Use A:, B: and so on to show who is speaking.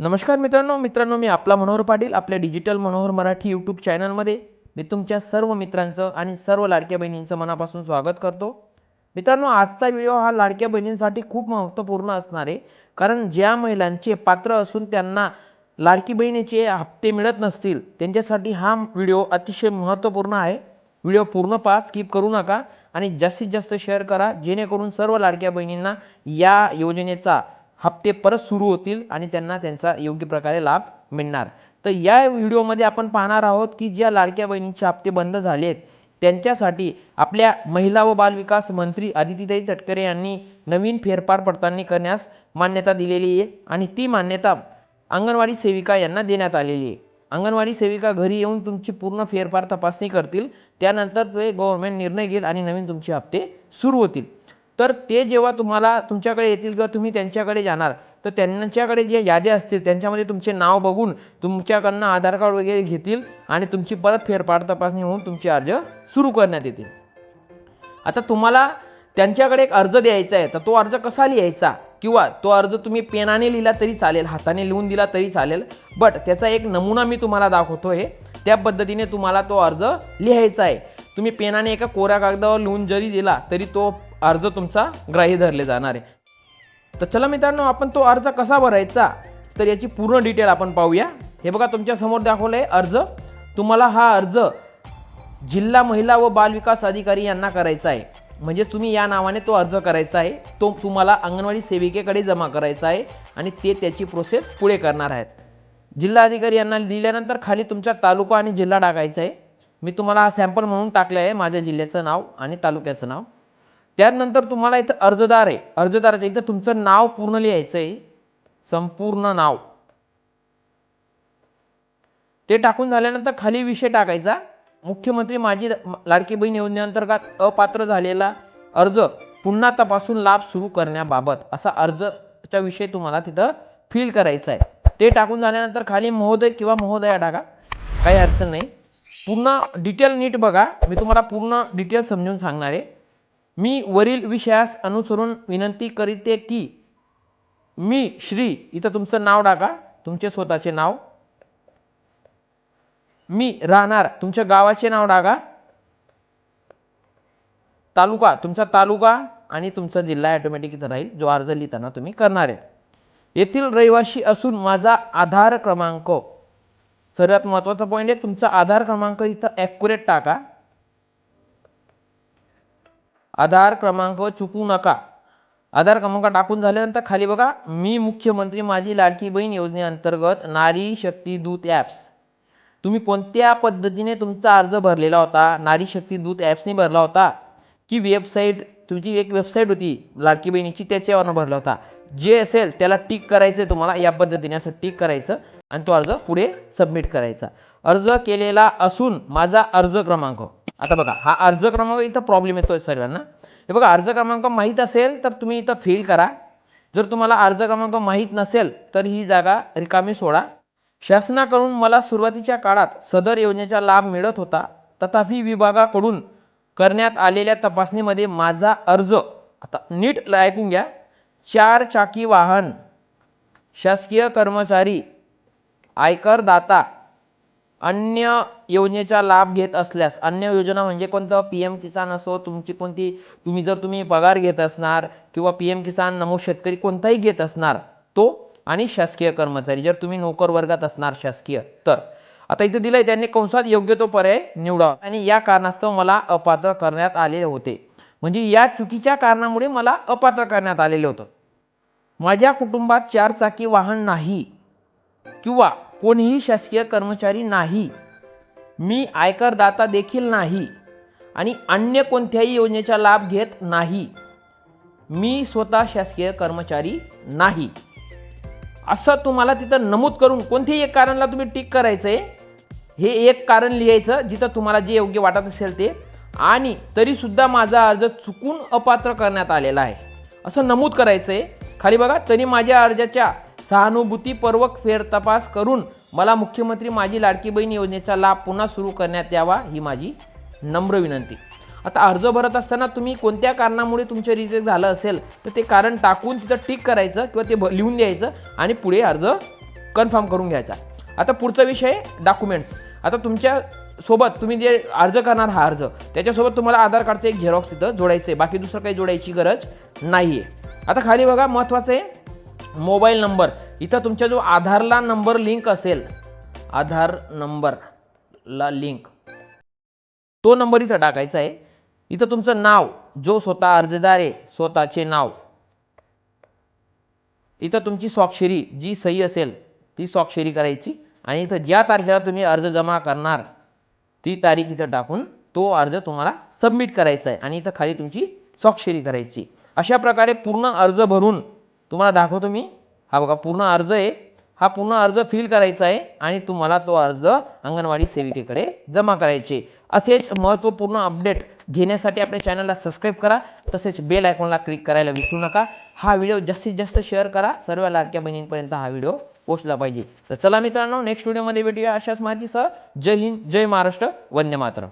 A: नमस्कार मित्रांनो मित्रांनो मी आपला मनोहर पाटील आपल्या डिजिटल मनोहर मराठी यूट्यूब चॅनलमध्ये मी तुमच्या सर्व मित्रांचं आणि सर्व लाडक्या बहिणींचं मनापासून स्वागत करतो. मित्रांनो आजचा व्हिडिओ हा लाडक्या बहिणींसाठी खूप महत्त्वपूर्ण असणार आहे कारण ज्या महिलांचे पात्र असून त्यांना लाडकी बहिणीचे हप्ते मिळत नसतील त्यांच्यासाठी हा व्हिडिओ अतिशय महत्त्वपूर्ण आहे. व्हिडिओ पूर्ण पास स्किप करू नका आणि जास्तीत जास्त शेअर करा जेणेकरून सर्व लाडक्या बहिणींना या योजनेचा हप्ते परत सुरू होतील आणि त्यांना त्यांचा योग्य प्रकारे लाभ मिळणार. तर या व्हिडिओमध्ये आपण पाहणार आहोत की ज्या लाडक्या बहिणींचे हप्ते बंद झाले आहेत त्यांच्यासाठी आपल्या महिला व बालविकास मंत्री आदितीताई तटकरे यांनी नवीन फेरफार पडताळणी करण्यास मान्यता दिलेली आहे आणि ती मान्यता अंगणवाडी सेविका यांना देण्यात आलेली आहे. अंगणवाडी सेविका घरी येऊन तुमची पूर्ण फेरफार तपासणी करतील त्यानंतर ते गव्हर्मेंट निर्णय घेईल आणि नवीन तुमचे हप्ते सुरू होतील. तर ते जेव्हा तुम्हाला तुमच्याकडे येतील किंवा तुम्ही त्यांच्याकडे जाणार तर त्यांच्याकडे जे याद्या असतील त्यांच्यामध्ये तुमचे नाव बघून तुमच्याकडनं आधार कार्ड वगैरे घेतील आणि तुमची परत फेरफार तपासणी होऊन तुमचे अर्ज सुरू करण्यात येतील. आता तुम्हाला त्यांच्याकडे एक अर्ज द्यायचा आहे तर तो अर्ज कसा लिहायचा? किंवा तो अर्ज तुम्ही पेनाने लिहिला तरी चालेल हाताने लिहून दिला तरी चालेल बट त्याचा एक नमुना मी तुम्हाला दाखवतो आहे त्या पद्धतीने तुम्हाला तो अर्ज लिहायचा आहे. तुम्ही पेनाने एका कोऱ्या कागदावर लिहून जरी दिला तरी तो अर्ज तुमचा ग्राह्य धरले जाणार आहे. तर चला मित्रांनो आपण तो अर्ज कसा भरायचा तर याची पूर्ण डिटेल आपण पाहूया. हे बघा तुमच्यासमोर दाखवलं आहे अर्ज. तुम्हाला हा अर्ज जिल्हा महिला व बालविकास अधिकारी यांना करायचा आहे. म्हणजे तुम्ही या नावाने तो अर्ज करायचा आहे. तो तुम्हाला अंगणवाडी सेविकेकडे जमा करायचा आहे आणि ते त्याची प्रोसेस पुढे करणार आहेत. जिल्हा अधिकारी यांना लिहिल्यानंतर खाली तुमचा तालुका आणि जिल्हा टाकायचा आहे. मी तुम्हाला हा सॅम्पल म्हणून टाकलं आहे माझ्या जिल्ह्याचं नाव आणि तालुक्याचं नाव. त्यानंतर तुम्हाला इथं अर्जदार आहे. अर्जदाराच्या इथं तुमचं नाव पूर्ण लिहायचं आहे संपूर्ण नाव. ते टाकून झाल्यानंतर खाली विषय टाकायचा. मुख्यमंत्री माझी लाडकी बहीण योजनेअंतर्गत अपात्र झालेला अर्ज पुन्हा तपासून लाभ सुरू करण्याबाबत असा अर्जचा विषय तुम्हाला तिथं फिल करायचा आहे ते टाकून झाल्यानंतर खाली महोदय किंवा महोदया टाका. काही अडचण नाही. पूर्ण डिटेल नीट बघा. मी तुम्हाला पूर्ण डिटेल समजून सांगणार आहे. मी वरील विषयास अनुसरून विनंती करीते की मी श्री इथं तुमचं नाव टाका तुमचे स्वतःचे नाव. मी राहणार तुमच्या गावाचे नाव टाका. तालुका तुमचा तालुका आणि तुमचा जिल्हा ॲटोमॅटिक इथं राहील जो अर्ज लिहिताना तुम्ही करणार आहे. येथील रहिवासी असून माझा आधार क्रमांक सर्वात महत्त्वाचा पॉईंट आहे तुमचा आधार क्रमांक इथं ॲक्युरेट टाका. आधार क्रमांक चुकू नका. आधार क्रमांक टाकून झाल्यानंतर खाली बघा मी मुख्यमंत्री माझी लाडकी बहीण योजनेअंतर्गत नारी शक्ती दूत ॲप्स. तुम्ही कोणत्या पद्धतीने तुमचा अर्ज भरलेला होता? नारी शक्ती दूत ॲप्सने भरला होता? की वेबसाईट तुमची एक वेबसाईट होती लाडकी बहिणीची त्याच्यावरनं भरला होता? जे असेल त्याला टिक करायचं आहे तुम्हाला या पद्धतीने असं टिक करायचं आणि तो अर्ज पुढे सबमिट करायचा. अर्ज केलेला असून माझा अर्ज क्रमांक. आता बघा हा अर्ज क्रमांक इथं प्रॉब्लेम येतो आहे सर्वांना. हे बघा अर्ज क्रमांक माहीत असेल तर तुम्ही इथं फिल करा. जर तुम्हाला अर्ज क्रमांक माहीत नसेल तर ही जागा रिकामी सोडा. शासनाकडून मला सुरुवातीच्या काळात सदर योजनेचा लाभ मिळत होता. तथापि विभागाकडून करण्यात आलेल्या तपासणीमध्ये माझा अर्ज आता नीट ऐकून घ्या चार चाकी वाहन शासकीय कर्मचारी आयकरदाता अन्य योजनेचा लाभ घेत असल्यास अन्य योजना म्हणजे कोणतं? पी एम किसान असो तुमची कोणती तुम्ही जर तुम्ही पगार घेत असणार किंवा पी एम किसान नमो शेतकरी कोणताही घेत असणार तो आणि शासकीय कर्मचारी जर तुम्ही नोकर वर्गात असणार शासकीय तर. आता इथं दिलंय त्यांनी कंसात योग्य तो पर्याय निवडा. आणि या कारणास्तव मला अपात्र करण्यात आले होते. म्हणजे या चुकीच्या कारणामुळे मला अपात्र करण्यात आलेलं होतं. माझ्या कुटुंबात चार चाकी वाहन नाही किंवा कोणीही शासकीय कर्मचारी नाही. मी आयकरदाता देखील नाही आणि अन्य कोणत्याही योजनेचा लाभ घेत नाही. मी स्वतः शासकीय कर्मचारी नाही. असं तुम्हाला तिथं नमूद करून कोणत्याही एक कारणला तुम्ही टिक करायचं आहे हे एक कारण लिहायचं जिथं तुम्हाला जे योग्य वाटत असेल ते. आणि तरीसुद्धा माझा अर्ज चुकून अपात्र करण्यात आलेला आहे. असं नमूद करायचं आहे खाली बघा तरी माझ्या अर्जाच्या सहानुभूतीपूर्वक फेरतपास करून मला मुख्यमंत्री माझी लाडकी बहीण योजनेचा लाभ पुन्हा सुरू करण्यात यावा ही माझी नम्र विनंती. आता अर्ज भरत असताना तुम्ही कोणत्या कारणामुळे तुमचं रिजेक्ट झालं असेल तर ते कारण टाकून तिथं टिक करायचं किंवा ते भ- लिहून द्यायचं आणि पुढे अर्ज कन्फर्म करून घ्यायचा. आता पुढचा विषय डॉक्युमेंट्स. आता तुमच्यासोबत तुम्ही जे अर्ज करणार हा अर्ज त्याच्यासोबत तुम्हाला आधार कार्डचं एक झेरॉक्स तिथं जोडायचं आहे बाकी दुसरं काही जोडायची गरज नाही आहे आता खाली बघा महत्त्वाचं आहे मोबाईल नंबर. इथं तुमच्या जो आधारला नंबर लिंक असेल आधार नंबरला लिंक तो नंबर इथं टाकायचा आहे. इथं तुमचं नाव जो स्वतः अर्जदार आहे स्वतःचे नाव. इथं तुमची स्वाक्षरी जी सही असेल ती स्वाक्षरी करायची. आणि इथं ज्या तारखेला तुम्ही अर्ज जमा करणार ती तारीख इथं टाकून तो अर्ज तुम्हाला सबमिट करायचा आहे. आणि इथं खाली तुमची स्वाक्षरी करायची अशा प्रकारे पूर्ण अर्ज भरून तुम्हाला दाखवतो मी. हा बघा पूर्ण अर्ज आहे. हा पूर्ण अर्ज फिल करायचा आहे आणि तुम्हाला तो अर्ज अंगणवाडी सेविकेकडे जमा करायचे. असेच महत्त्वपूर्ण अपडेट घेण्यासाठी आपल्या चॅनलला सबस्क्राईब करा. तसेच बेल आयकॉनला क्लिक करायला विसरू नका. हा व्हिडिओ जास्तीत जास्त शेअर करा. सर्व लाडक्या बहिणींपर्यंत हा व्हिडिओ पोचला पाहिजे. तर चला मित्रांनो नेक्स्ट व्हिडिओमध्ये भेटूया अशाच माहितीसह. जय हिंद जय महाराष्ट्र. वंदे मातरम.